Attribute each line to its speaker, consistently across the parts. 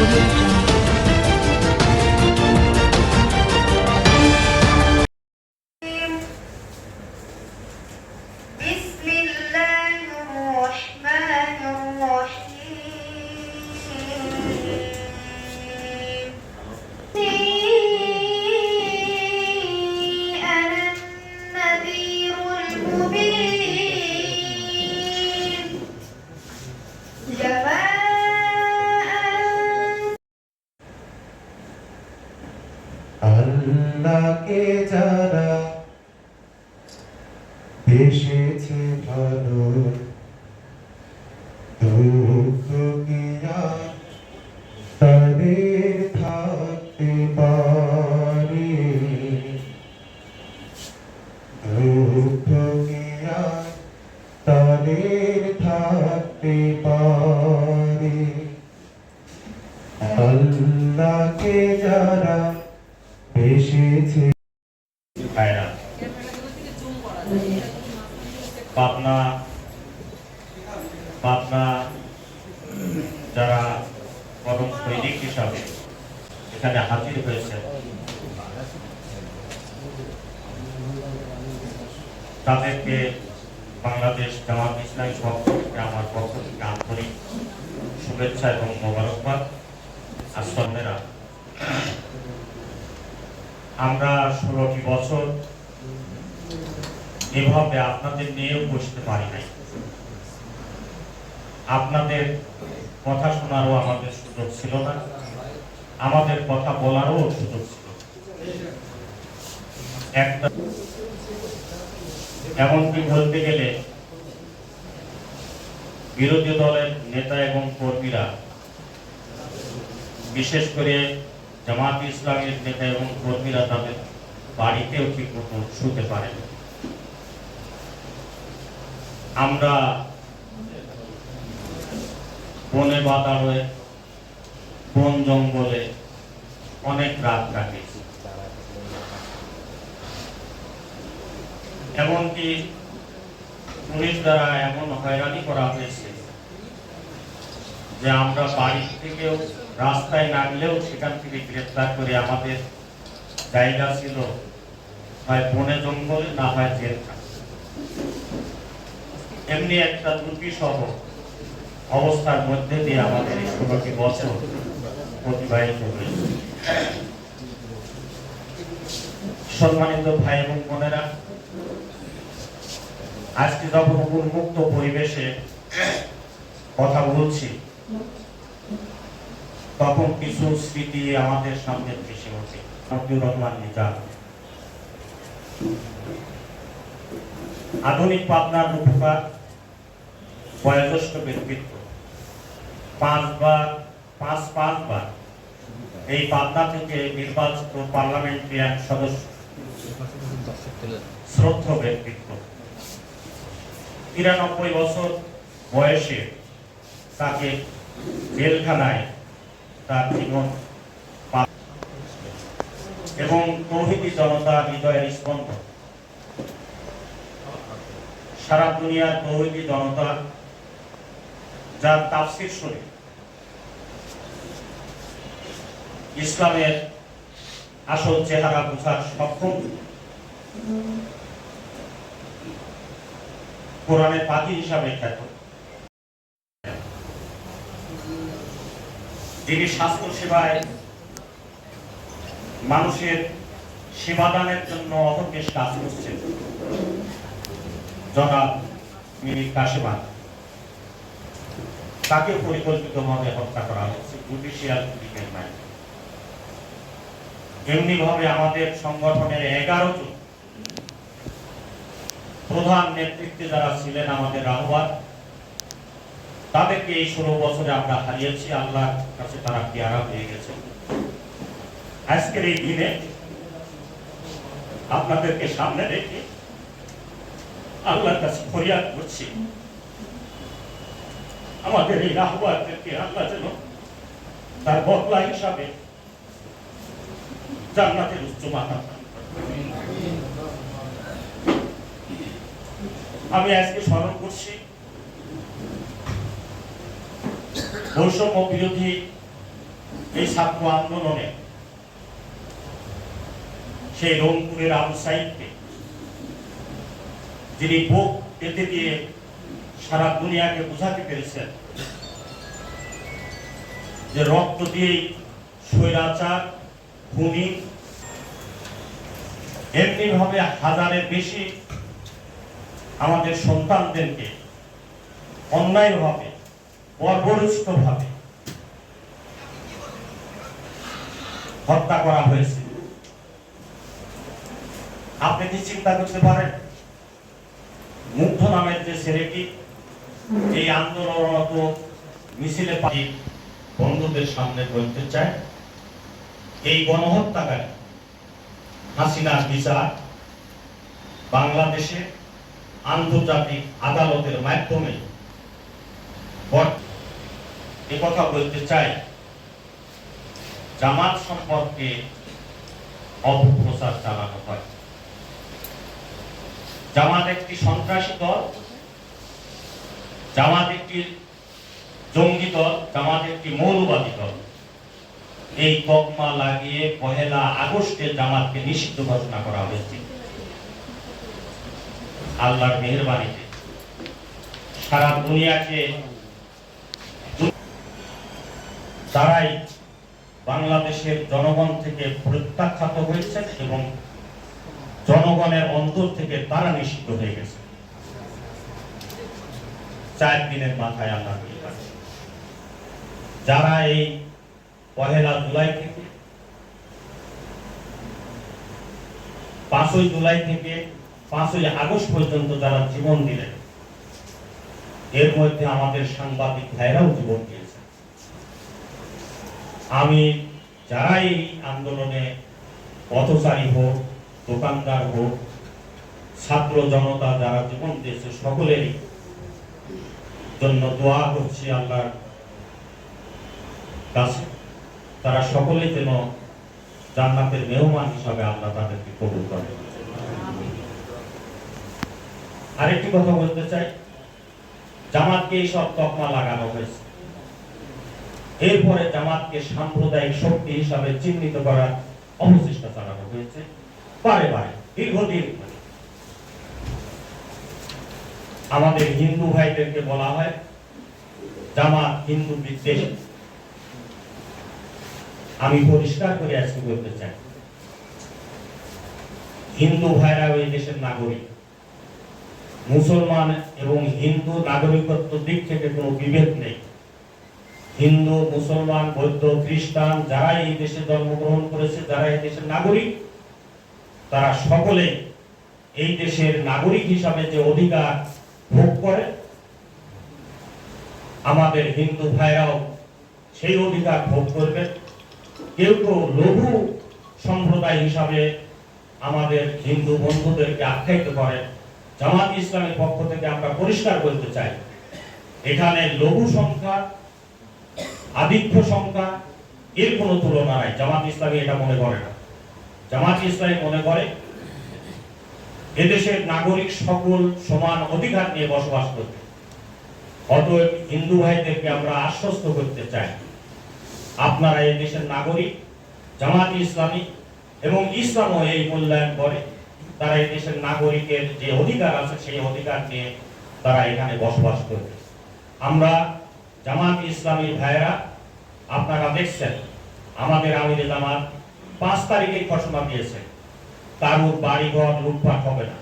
Speaker 1: Thank you. আমরা ষোলোটি বছর এভাবে আপনাদের নিয়েও বসতে পারি নাই। আপনাদের কথা শোনারও আমাদের সুযোগ ছিল না। আমাদের কথা বলারও সুযোগ ছিল। এমনকি বলতে গেলে বিরোধী দলের নেতা এবং কর্মীরা, বিশেষ করে জামাত ইসলামের নেতা এবং কর্মীরা তাদের বাড়িতেও ঠিক মতো শুতে পারেন আমরা বনে বাদারে বন জঙ্গলে অনেক রাত কাটিয়েছি। এমনকি পুলিশ দ্বারা এমন হয়রানি করা হয়েছে যে আমরা বাড়ি থেকেও রাস্তায় নামলেও সেখান থেকে গ্রেফতার করে আমাদের জায়গা ছিল হয় বনে জঙ্গলে না হয় জেলখানা এমনি একটা দুর্বিসহ অবস্থার মধ্যে দিয়ে আমাদের এই ষোলোটি বছর অতিবাহিত হয়েছে। সম্মানিত ভাই এবং বোনেরা, আজকে যখন উন্মুক্ত পরিবেশে কথা বলছি তখন কিছু স্মৃতি আমাদের সামনে ভেসে ওঠে। আব্দুর রহমান নিজাম আধুনিক পাবনার রূপকার, বয়োজ্যেষ্ঠ ব্যক্তিত্ব। পাঁচবার, পাঁচ, পাঁচবার এই পাবনা থেকে নির্বাচিত পার্লামেন্টারি এক সদস্য। শ্রদ্ধ ব্যক্তিত্ব। তিরানব্বই বছর বয়সে তাকে জেলখানায় তার জীবন এবং তৌহিদি জনতা হৃদয়ের স্পন্দন সারা দুনিয়ার তৌহিদি জনতা যার তাফসির শুনে ইসলামের আসল চেহারা বোঝার সক্ষম কোরআনের পাখি হিসাবে খ্যাত। যিনি স্বাস্থ্য সেবায় মানুষের সেবাদানের জন্য অহর্নিশ কাজ করছেন। জনাব মির কাশেমান। তাকে পরিকল্পিতভাবে হত্যা করা হচ্ছে জুডিশিয়াল ক্রিকেট ম্যাচ এমনি ভাবে আমাদের সংগঠনের এগারো জন প্রধান নেতৃত্বে যারা ছিলেন আমাদের রাহবার তাদেরকে এই ষোলো বছরে আমরা হারিয়েছি, আল্লাহর কাছে তারা পেয়ারা হয়ে গেছে। আজকের এই দিনে আপনাদেরকে সামনে রেখে আল্লাহর কাছে ফরিয়াদ করছি। আমাদের এই রাহবারদেরকে আল্লাহ যেন তার বদলা হিসাবে জান্নাতের উচ্চ মাথা আমি আজকে স্মরণ করছি বৈষম্য বিরোধী এই ছাত্র আন্দোলনে সেই রংপুরের আবু সাইদকে, যিনি বুক পেতে দিয়ে সারা দুনিয়াকে বোঝাতে পেরেছেন, যে রক্ত দিয়েই স্বৈরাচার ভূমি এমনি ভাবে হাজারের বেশি আমাদের সন্তানদেরকে অন্যায়ভাবে বর্বরচিত ভাবে হত্যা করা হয়েছে। আপনি কি চিন্তা করতে পারেন? মুগ্ধ নামের যে ছেলেটি, এই আন্দোলনরত মিছিলে পাই বন্ধুদের সামনে বলতে চায়, এই গণহত্যাকারী হাসিনার বিচার বাংলাদেশে আন্তর্জাতিক আদালতের মাধ্যমে কথা বলতে চাই। জামাত সম্পর্কে অপপ্রচার চালানো হয়। জামাত একটি সন্ত্রাসী দল, জামাত একটি জঙ্গি দল, জামাত একটি মৌলবাদী দল। এই তকমা লাগিয়ে পহেলা আগস্টে জামাতকে নিষিদ্ধ ঘোষণা করা হয়েছে। আল্লাহর মেহরবানিতে সারা দুনিয়াকে তারাই বাংলাদেশের জনগণ থেকে প্রত্যাখ্যাত হয়েছে এবং জনগণের অন্তর থেকে তারা নিষিদ্ধ হয়ে গেছে চার দিনের মাথায় মেহরবানি। যারা এই পহেলা জুলাই থেকে, পাঁচই জুলাই থেকে, পাঁচই আগস্ট পর্যন্ত যারা জীবন দিলেন, এর মধ্যে আমাদের সাংবাদিক ভাইরাও জীবন দিয়েছে আমি যারা এই আন্দোলনে পথচারী হোক, দোকানদার হোক, ছাত্র জনতা যারা জীবন দিয়েছে, সকলেরই জন্য দোয়া করছি আল্লাহর কাছে। তারা সকলে যেন জান্নাতের মেহমান হিসাবে আল্লাহ তাদেরকে কবুল করে। আরেকটি কথা বলতে চাই। জামাতকে এই সব তকমা লাগানো হয়েছে। এরপরে জামাতকে সাম্প্রদায়িক শক্তি হিসাবে চিহ্নিত করার অপচেষ্টা চালানো হয়েছে। বারে বারে, দীর্ঘদিন আমাদের হিন্দু ভাইদেরকে বলা হয় জামাত হিন্দু বিদ্বেষ। আমি পরিষ্কার করে আজকে বলতে চাই, হিন্দু ভাইরা ওই দেশের নাগরিক। মুসলমান এবং হিন্দু নাগরিকত্ব দিক থেকে কোনো বিভেদ নেই। হিন্দু, মুসলমান, বৌদ্ধ, খ্রিস্টান যারা এই দেশে জন্মগ্রহণ করেছে যারা এই দেশের নাগরিক, তারা সকলে এই দেশের নাগরিক হিসাবে যে অধিকার ভোগ করে, আমাদের হিন্দু ভাইরাও সেই অধিকার ভোগ করবে। কেউ কেউ লঘু সম্প্রদায় হিসাবে আমাদের হিন্দু বন্ধুদেরকে আখ্যায়িত করে। জামাত ইসলামের পক্ষ থেকে আমরা পরিষ্কার করতে চাই, এখানে লঘু সংখ্যা আধিক্য সংখ্যা এর কোনো তুলনা নাই। জামাত ইসলামী এটা মনে করে না। জামাত ইসলামী মনে করে এদেশের নাগরিক সকল সমান অধিকার নিয়ে বসবাস করতে অতএব হিন্দু ভাইদেরকে আমরা আশ্বস্ত করতে চাই, আপনারা এই দেশের নাগরিক, জামাত ইসলামী এবং ইসলামও এই মূল্যায়ন করে, তারা এই দেশের নাগরিকের যে অধিকার আছে সেই অধিকার নিয়ে তারা এখানে বসবাস করবে। আমরা জামাত ইসলামী ভাইরা আপনারা দেখছেন, আমাদের আমিরে জামাত পাঁচ তারিখে ঘোষণা দিয়েছে, কারুর বাড়িঘর লুটপাট হবে না,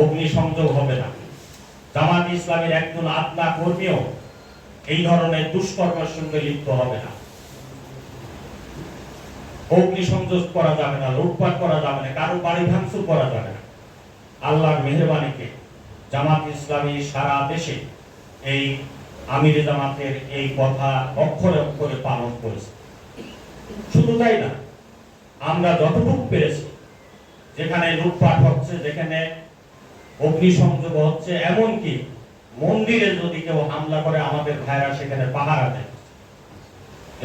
Speaker 1: অগ্নিসংযোগ হবে না। জামাত ইসলামের একজন আত্মা কর্মীও এই ধরনের দুষ্কর্মের সঙ্গে লিপ্ত হবে না। অগ্নিসংযোগ করা যাবে না, লুটপাট করা যাবে না কারও বাড়ি ভাঙচুর করা যাবে না। আল্লাহর মেহরবানিতে জামাত ইসলামী সারা দেশে এই আমিরে জামাতের এই কথা অক্ষরে অক্ষরে পালন করেছে। শুধু তাই না, আমরা যতটুকু পেরেছি, যেখানে লুটপাট হচ্ছে, যেখানে অগ্নিসংযোগ হচ্ছে, এমনকি মন্দিরে যদি কেউ হামলা করে, আমাদের ভাইরা সেখানে পাহারা দেয়।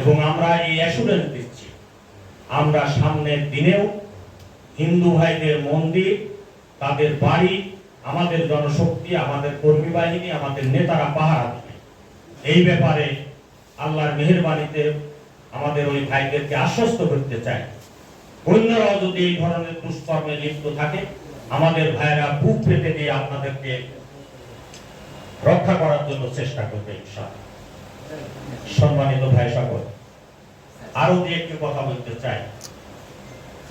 Speaker 1: এবং আমরা এই অ্যাসুরেন্স দিচ্ছি, আমরা সামনের দিনেও হিন্দু ভাইদের মন্দির, তাদের বাড়ি, আমাদের জনশক্তি, আমাদের কর্মী বাহিনী, আমাদের নেতারা পাহারা দিবে এই ব্যাপারে আল্লাহর মেহেরবানিতে আমাদের ওই ভাইদেরকে আশ্বস্ত করতে চাই। অন্যরাও যদি এই ধরনের দুষ্কর্মে লিপ্ত থাকে, আমাদের ভাইরা বুক পেতে দিয়ে আপনাদেরকে রক্ষা করার জন্য চেষ্টা করবে সম্মানিত ভাই সকল আরও দিয়ে একটু কথা বলতে চাই।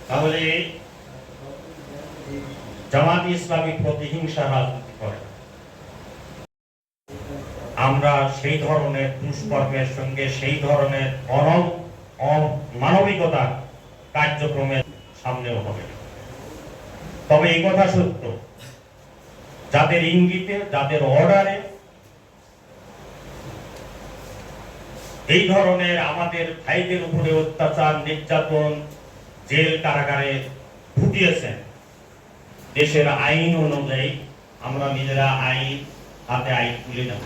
Speaker 1: তাহলে জামাত ইসলামী প্রতিহিংসা রাজনীতি করে। আমরা সেই ধরনের দুষ্কর্মের সঙ্গে সেই ধরনের অনম মানবিকতা কার্যক্রমের সামনেও হবে। তবে এই কথা সত্য, যাদের ইঙ্গিতে, যাদের অর্ডারে এই ধরনের আমাদের ভাইদের উপরে অত্যাচার, নির্যাতন, জেল কারাগারে ফুটিয়েছেন, দেশের আইন অনুযায়ী আমরা নিজেরা আইন হাতে আইন তুলে নেব।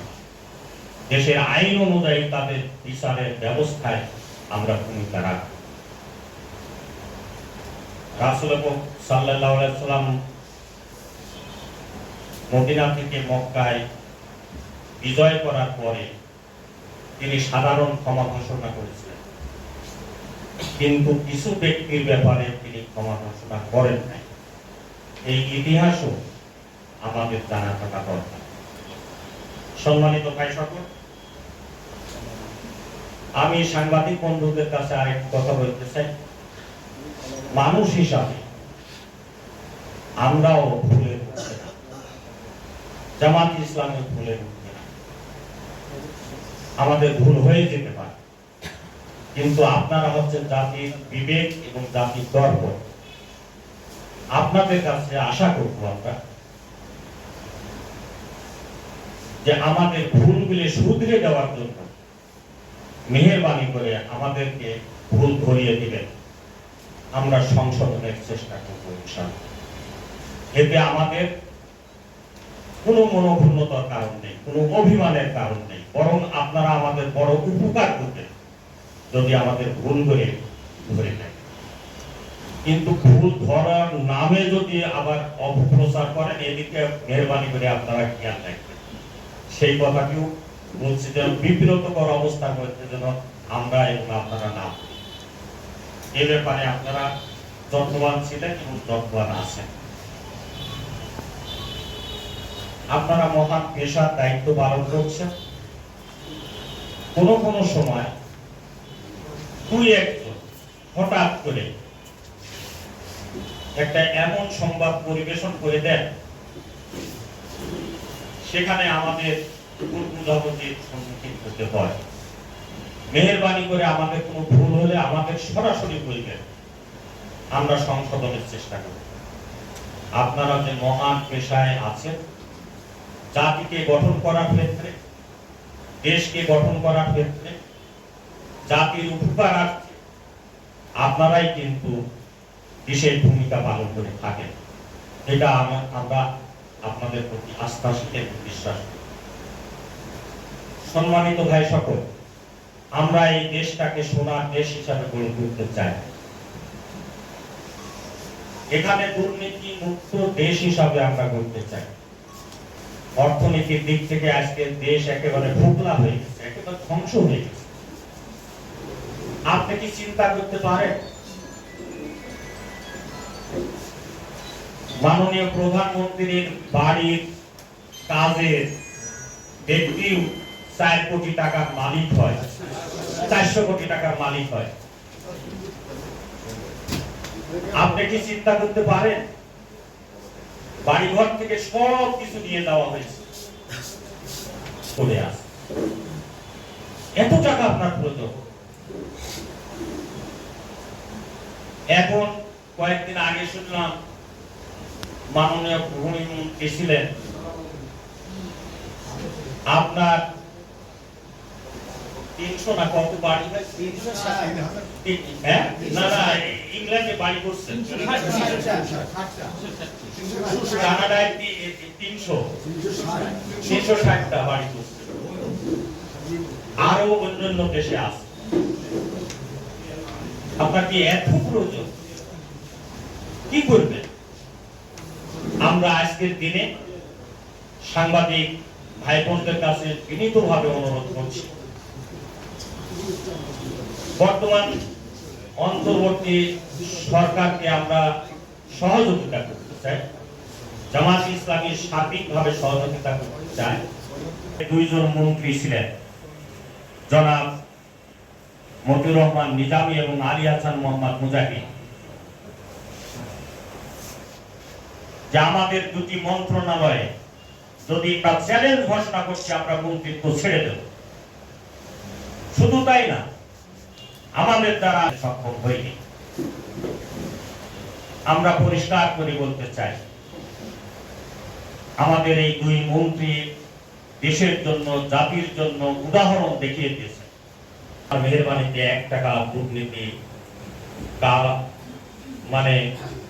Speaker 1: দেশের আইন অনুযায়ী তাদের বিচারের ব্যবস্থায় আমরা ভূমিকা রাখব। সাল্লাম মদিনা থেকে মক্কায় বিজয় করার পরে তিনি সাধারণ ক্ষমা ঘোষণা করেছিলেন। কিন্তু কিছু ব্যক্তির ব্যাপারে তিনি ক্ষমা ঘোষণা করেন নাই। এই ইতিহাসও আমাদের জানা থাকা দরকার। সম্মানিত ভাই সকল আমি সাংবাদিক বন্ধুদের কাছে আরেকটি কথা বলতে চাই। মানুষ হিসাবে আমরাও ভুলে উঠতে না জামাত ইসলামের ভুলে উঠতে না আমাদের ভুল হয়ে যেতে পারে। কিন্তু আপনারা হচ্ছেন জাতির বিবেক এবং জাতির গর্ব। আপনাদের কাছে আশা করব আমরা যে আমাদের ভুলগুলি শুধরে দেওয়ার জন্য মেহরবানি করে আমাদেরকে ভুল ধরিয়ে দিবেন। আমরা সংশোধনের চেষ্টা করব এতে আমাদের কোনো মনোভূন্যতার কারণ নেই, কোনো অভিমানের কারণ নেই, বরং আপনারা আমাদের বড় উপকার করবেন যদি আমাদের ভুল করে ধরে নেয়। কিন্তু ভুল ধরার নামে যদি আবার অপপ্রচার করেন, এদিকে মেহরবানি করে আপনারা খেয়াল রাখবেন। সেই কথাটিও বলছি যে বিব্রতকর অবস্থার মধ্যে যেন আমরা এবং আপনারা না এ ব্যাপারে আপনারা যত্নবান ছিলেন এবং যত্নবান আছেন। আপনারা মহান পেশার দায়িত্ব পালন করছেন। কোনো কোনো সময় দুই একজন হঠাৎ করে একটা এমন সংবাদ পরিবেশন করে দেন, সেখানে আমাদের বুঝাবুঝির সম্মুখীন হতে হয়। মেহরবানি করে আমাদের কোনো ভুল হলে আমাদের সরাসরি বলবেন। আমরা সংশোধনের চেষ্টা করব। আপনারা যে মহান পেশায় আছেন, জাতিকে গঠন করার ক্ষেত্রে, দেশকে গঠন করার ক্ষেত্রে, জাতির উপকারার্থে আপনারাই কিন্তু বিশেষ ভূমিকা পালন করে থাকেন। এটা আমা- আমরা আপনাদের প্রতি আস্থাশীল এবং বিশ্বাস। সম্মানিত ভাই সকল, আমরা এই দেশটাকে সোনার দেশ হিসাবে গড়ে তুলতে চাই। এখানে দুর্নীতি মুক্ত দেশ হিসাবে আমরা গড়তে চাই। অর্থনীতির দিক থেকে আজকে দেশ একেবারে ভোগলা হয়ে গেছে, একেবারে ধ্বংস হয়ে গেছে। আপনি কি চিন্তা করতে পারেন? মাননীয় প্রধানমন্ত্রীর বাড়ির কাজের ব্যক্তি চার কোটি টাকার মালিক হয়। চারশো কোটি টাকার মালিক হয়। আপনি কি চিন্তা করতে পারেন? বাড়িঘর থেকে সব কিছু নিয়ে যাওয়া হয়েছে। চলে আস। এত টাকা আপনার প্রয়োজন। এখন কয়েকদিন আগে শুনলাম মাননীয় ভূমিমন্ত্রী ছিলেন। আপনার তিনশো না কত বাড়ি হ্যাঁ? না না, ইংল্যান্ডে বাড়ি কানাডায় তিনশো। তিনশো ষাটটা বাড়ি করছে। আরও দেশে আছে। আপনার কি এত প্রয়োজন? কি করবেন? আমরা আজকের দিনে সাংবাদিক ভাই বোনদের কাছে বিনীতভাবে অনুরোধ করছি। বর্তমান অন্তর্বর্তী সরকারকে আমরা সহযোগিতা করতে চাই। জামাত ইসলামী সার্বিকভাবে সহযোগিতা করতে চাই দুইজন মন্ত্রী ছিলেন, জনাব মতিউর রহমান নিজামী এবং আলী হাসান মোহাম্মদ মুজাহিদ। যে আমাদের দুটি মন্ত্রণালয়ে যদি চ্যালেঞ্জ ঘোষণা করছি, আমরা মন্ত্রিত্ব ছেড়ে দেব। শুধু তাই না, আমাদের দ্বারা সক্ষম হইনি আমরা পরিষ্কার করে বলতে চাই, আমাদের এই দুই মন্ত্রী দেশের জন্য, জাতির জন্য উদাহরণ দেখিয়ে দিয়েছে। আর মেহরবানিতে এক টাকা দুর্নীতি মানে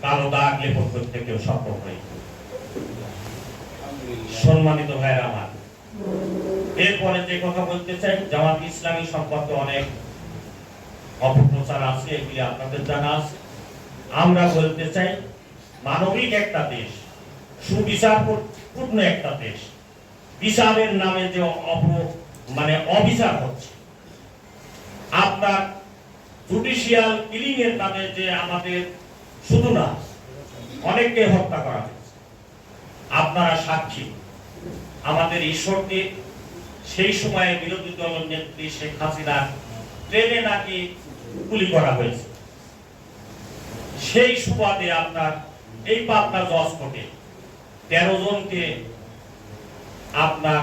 Speaker 1: কালো দাগ লেপন করতে কেউ সক্ষম হয়নি। সম্মানিত ভাইয়ের আমার এরপরে যে কথা বলতে চাই, জামাত ইসলামী সম্পর্কে অনেক অপপ্রচার আছে, এগুলি আপনাদের জানা আছে। আমরা বলতে চাই, মানবিক একটা দেশ, সুবিচার পূর্ণ একটা দেশ, বিচারের নামে যে অপ মানে অবিচার হচ্ছে। আপনার জুডিশিয়াল কিলিং এর নামে যে আমাদের শুধু না, অনেককে হত্যা করা হয়েছে। আপনারা সাক্ষী। আমাদের ঈশ্বরকে সেই সময়ে বিরোধী দল নেত্রী শেখ হাসিনা ট্রেনে নাকি গুলি করা হয়েছে। সেই সুবাদে আপনার এই পাবনা দশ কোটে তেরো জনকে আপনার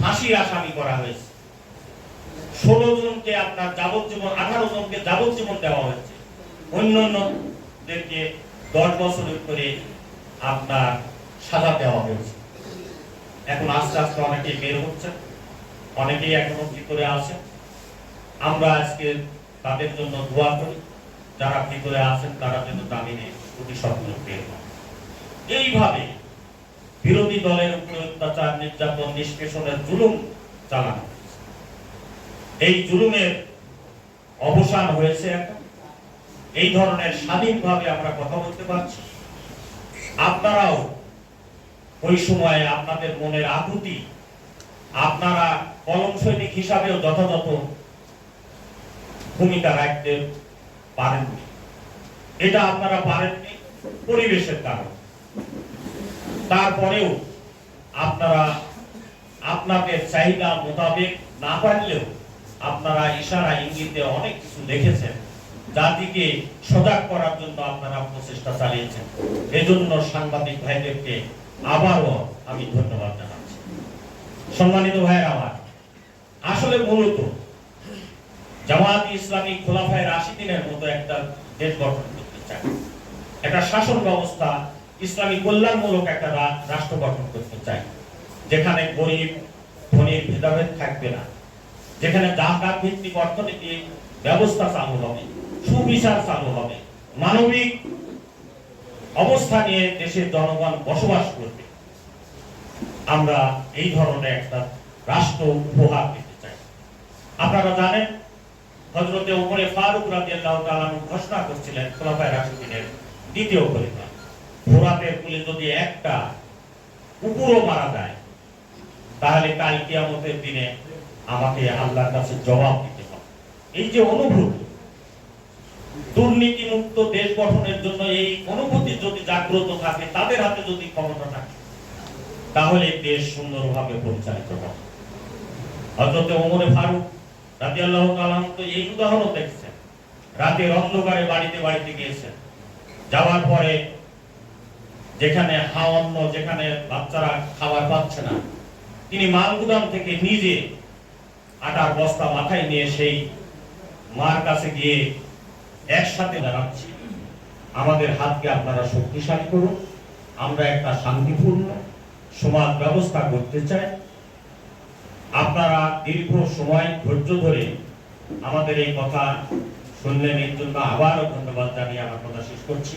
Speaker 1: ফাঁসির আসামি করা হয়েছে। ষোলো জনকে আপনার যাবজ্জীবন, আঠারো জনকে যাবজ্জীবন দেওয়া হয়েছে। অন্য অন্যদেরকে দশ বছরের করে আপনার সাজা দেওয়া হয়েছে। এখন আস্তে আস্তে অনেকেই বের হচ্ছে, অনেকেই এখনও ভিতরে আছে আমরা আজকে তাদের জন্য দোয়া করি, যারা ভিতরে আছেন তারা যেন জামিনে অতি স্বপ্ন বের হন। এইভাবে বিরোধী দলের উপরে অত্যাচার, নির্যাতন, নিষ্পেষণের জুলুম চালানো। এই জুলুমের অবসান হয়েছে এখন এই ধরনের স্বাধীনভাবে আমরা কথা বলতে পারছি আপনারাও ওই সময়ে আপনাদের মনের আকুতি আপনারা কলম সৈনিক হিসাবেও যথাযথ ভূমিকা রাখতে পারেননি। এটা আপনারা পারেননি পরিবেশের কারণে। তারপরেও আপনারা আপনাদের চাহিদা মোতাবেক না পারলেও আপনারা ইশারা, ইঙ্গিতে অনেক কিছু লিখেছেন জাতিকে সজাগ করার জন্য আপনারা প্রচেষ্টা চালিয়েছেন। এজন্য সাংবাদিক ভাইদেরকে আবারও আমি ধন্যবাদ জানাচ্ছি। সম্মানিত ভাইয়ের আমার, আসলে মূলত জামাত ইসলামী খোলাফায় রাশিদিনের মতো একটা দেশ গঠন করতে চায়। একটা শাসন ব্যবস্থা ইসলামী কল্যাণমূলক একটা রাষ্ট্র গঠন করতে চায়, যেখানে গরিব, ধনীর ভেদাভেদ থাকবে না, যেখানে জাকাত ভিত্তিক অর্থনীতি ব্যবস্থা চালু হবে, সুবিচার চালু হবে, মানবিক অবস্থা নিয়ে দেশের জনগণ বসবাস করবে। আমরা এই ধরনের একটা রাষ্ট্র উপহার দিতে চাই। আপনারা জানেন হজরতে উপরে ফারুক আনহু ঘোষণা করছিলেন খোলাফায়ে রাশিদিনের দ্বিতীয় খলিফা। ফোরাতের কুলে যদি একটা কুকুরও মারা যায়, তাহলে কাল কিয়ামতের দিনে আমাকে আল্লাহর কাছে জবাব দিতে হবে। এই যে অনুভূতি দুর্নীতি মুক্ত দেশ গঠনের জন্য এই অনুভূতি যদি জাগ্রত থাকে, তাদের হাতে যদি ক্ষমতা থাকে, তাহলে দেশ সুন্দরভাবে পরিচালিত হবে। হজরতে ওমরে ফারুক রাদিয়াল্লাহু তাআলা আনহু তো এই উদাহরণ দেখছেন। রাতের অন্ধকারে বাড়িতে বাড়িতে গিয়েছেন। যাওয়ার পরে যেখানে হাওয়ান্ন, যেখানে বাচ্চারা খাবার পাচ্ছে না, তিনি মালগুদাম থেকে নিজে আটার বস্তা মাথায় নিয়ে সেই মার কাছে গিয়ে একসাথে দাঁড়াচ্ছি। আমাদের হাতকে আপনারা শক্তিশালী করুন। আমরা একটা শান্তিপূর্ণ সমাজ ব্যবস্থা করতে চাই। আপনারা দীর্ঘ সময় ধৈর্য ধরে আমাদের এই কথা শুনলেন। এর জন্য আবারও ধন্যবাদ জানিয়ে আমার কথা শেষ করছি।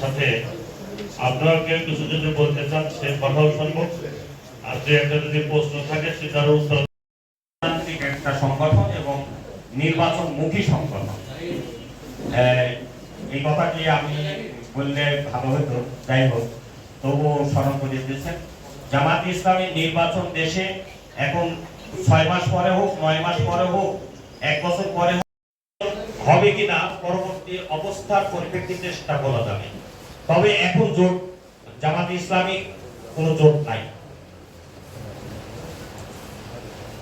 Speaker 2: সাথে আপনারা কেউ কিছু যদি বলতে চান, সে কথাও শুনব। আর যে একটা যদি প্রশ্ন থাকে, সেটারও উত্তর
Speaker 1: একটা সংগঠন এবং নির্বাচন মুখী সংগঠন। এই কথাটি আমি বললে ভালো হতো, যাই হোক, তবুও স্মরণ করে দিয়েছেন জামাত ইসলামী নির্বাচন দেশে এখন ছয় মাস পরে হোক, নয় মাস পরে হোক, এক বছর পরে হবে কিনা পরবর্তী অবস্থার পরিপ্রেক্ষিতে সেটা বলা যাবে। তবে এখন জোট, জামাত ইসলামী, কোনো জোট নাই।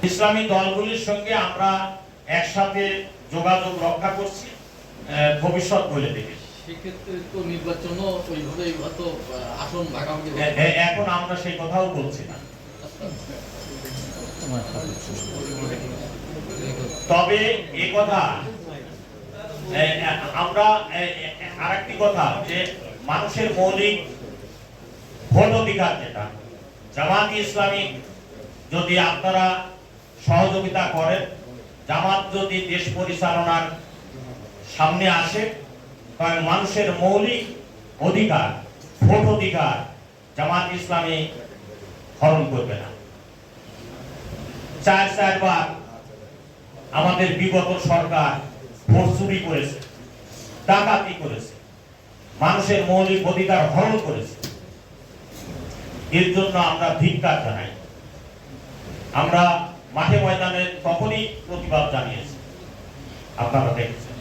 Speaker 1: ইসলামী দলগুলির সঙ্গে আমরা একসাথে যোগাযোগ রক্ষা করছি ভবিষ্যৎ বলে
Speaker 3: হবে।
Speaker 1: এ- এ- এখন আমরা সেই কথাও বলছি না তবে এ কথা আমরা আরেকটি কথা যে মানুষের মৌলিক ভোট অধিকার যেটা জামাত ইসলামী যদি আপনারা সহযোগিতা করেন জামাত যদি দেশ পরিচালনার সামনে আসে কারণ মানুষের মৌলিক অধিকার, ভোট অধিকার জামাত ইসলামী হরণ করবে না। চার চারবার আমাদের বিগত সরকার ভোট চুরি করেছে, ডাকাতি করেছে, মানুষের মৌলিক অধিকার হরণ করেছে। এর জন্য আমরা ধিক্কার জানাই। আমরা মাঠে ময়দানে তখনই প্রতিবাদ জানিয়েছে। আপনারা দেখছেন।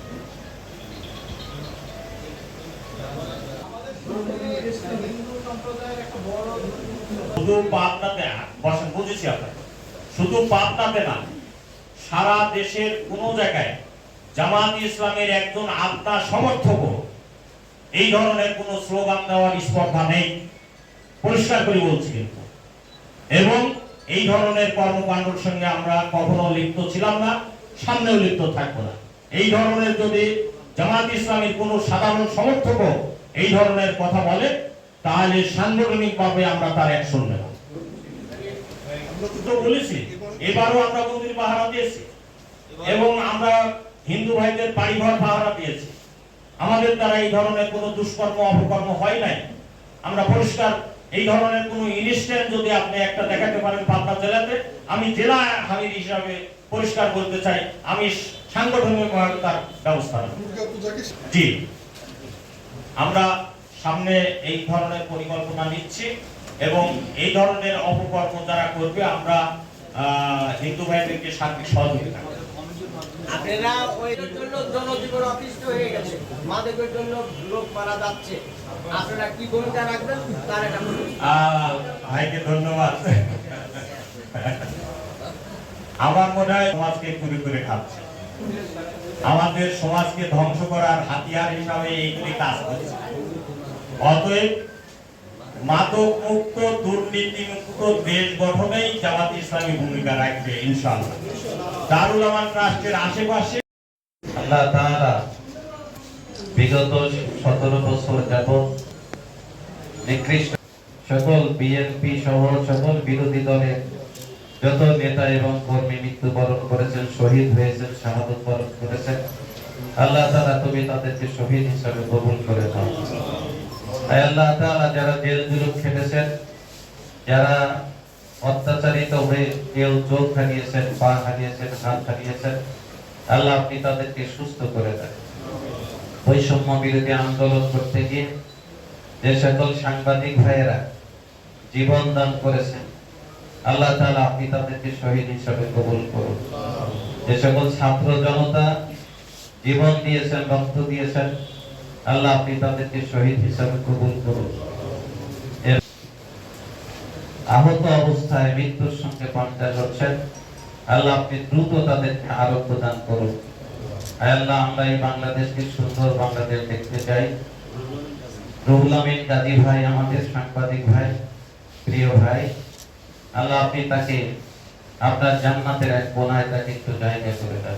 Speaker 1: শুধু পাবনাতে বসেন, বুঝেছি আপনাকে। শুধু পাবনাতে না, সারা দেশের কোন জায়গায় জামাত ইসলামের একজন আত্মা সমর্থক এই ধরনের কোন স্লোগান দেওয়ার স্পর্ধা নেই। পরিষ্কার করে বলছি। এবং এই ধরনের কর্মকাণ্ডের সঙ্গে আমরা কখনো লিপ্ত ছিলাম না, সামনেও লিপ্ত থাকব না। এই ধরনের যদি জামাত ইসলামের কোন সাধারণ সমর্থক এই ধরনের কথা বলে, তাহলে সাংগঠনিকভাবে আমরা তার অ্যাকশন নেব। বলেছি, এবারও আমরা মন্দির পাহারা দিয়েছি এবং আমরা হিন্দু ভাইদের বাড়িঘর পাহারা দিয়েছি। আমাদের দ্বারা এই ধরনের কোনো দুষ্কর্ম, অপকর্ম হয় নাই। আমরা পরিষ্কার এই ধরনের কোনো ইনস্ট্যান্ট যদি আপনি একটা দেখাতে পারেন পাবনা জেলাতে, আমি জেলা হামিদ হিসাবে পরিষ্কার বলতে চাই, আমি তার ব্যবস্থা জি। আমরা সামনে এই ধরনের পরিকল্পনা নিচ্ছি এবং এই ধরনের অপকর্ম যারা করবে, আমরা হিন্দু ভাইদেরকে সার্বিক সহযোগিতা
Speaker 4: আপনারা ওই জন্য জনজীবন অতিষ্ঠ হয়ে গেছে। মাদকের জন্য লোক মারা যাচ্ছে। আপনারা কি ভূমিকা রাখবেন? তার একটা বলুন।
Speaker 1: ভাইকে ধন্যবাদ। আমার মনে হয় সমাজকে কুড়ি করে খাচ্ছে। আমাদের সমাজকে ধ্বংস করার হাতিয়ার হিসাবে এইগুলি কাজ করছে অতএব মাদক মুক্ত দুর্নীতি মুক্ত দেশ গঠনেই জামাত ইসলামী ভূমিকা রাখবে ইনশাআল্লাহ। দারুল আমান ট্রাস্টের আশেপাশে
Speaker 5: আল্লাহ তাআলা বিগত সতেরো বছর যাবৎ নিকৃষ্ট। সকল বিএনপি সহ সকল বিরোধী দলের যত নেতা এবং কর্মী মৃত্যুবরণ করেছেন, শহীদ হয়েছেন শাহাদত বরণ করেছেন, আল্লাহ তাআলা তুমি তাদেরকে শহীদ হিসাবে কবুল করে আয় আল্লাহ তাআলা, যারা জেল জুলুম খেটেছেন, যারা অত্যাচারিত হয়ে কেউ চোখ হারিয়েছেন পা হারিয়েছেন হাত হারিয়েছেন আল্লাহ আপনি তাদেরকে সুস্থ করে দেন। বৈষম্য বিরোধী আন্দোলন করতে গিয়ে যে সকল সাংবাদিক ভাইয়েরা জীবন দান করেছেন, আল্লাহ তাআলা আপনি তাদেরকে শহীদ হিসাবে কবুল করুন। যে সকল ছাত্র জনতা জীবন দিয়েছেন, রক্ত দিয়েছেন, আল্লাহ আপনি তাদেরকে শহীদ হিসাবে কবুল করুন। আহত অবস্থায় মৃত্যুর সঙ্গে পাল্টা করছেন আল্লাহ আপনি দ্রুত তাদেরকে আরোগ্য দান করুন। আল্লাহ, আমরা এই বাংলাদেশকে সুন্দর বাংলাদেশ দেখতে চাই। রুহুল আমিন গাজী ভাই, আমাদের সাংবাদিক ভাই, প্রিয় ভাই, আল্লাহ আপনি তাকে, আপনার জান্নাতের এক কোনায় তাকে একটু জায়গা করে দেন।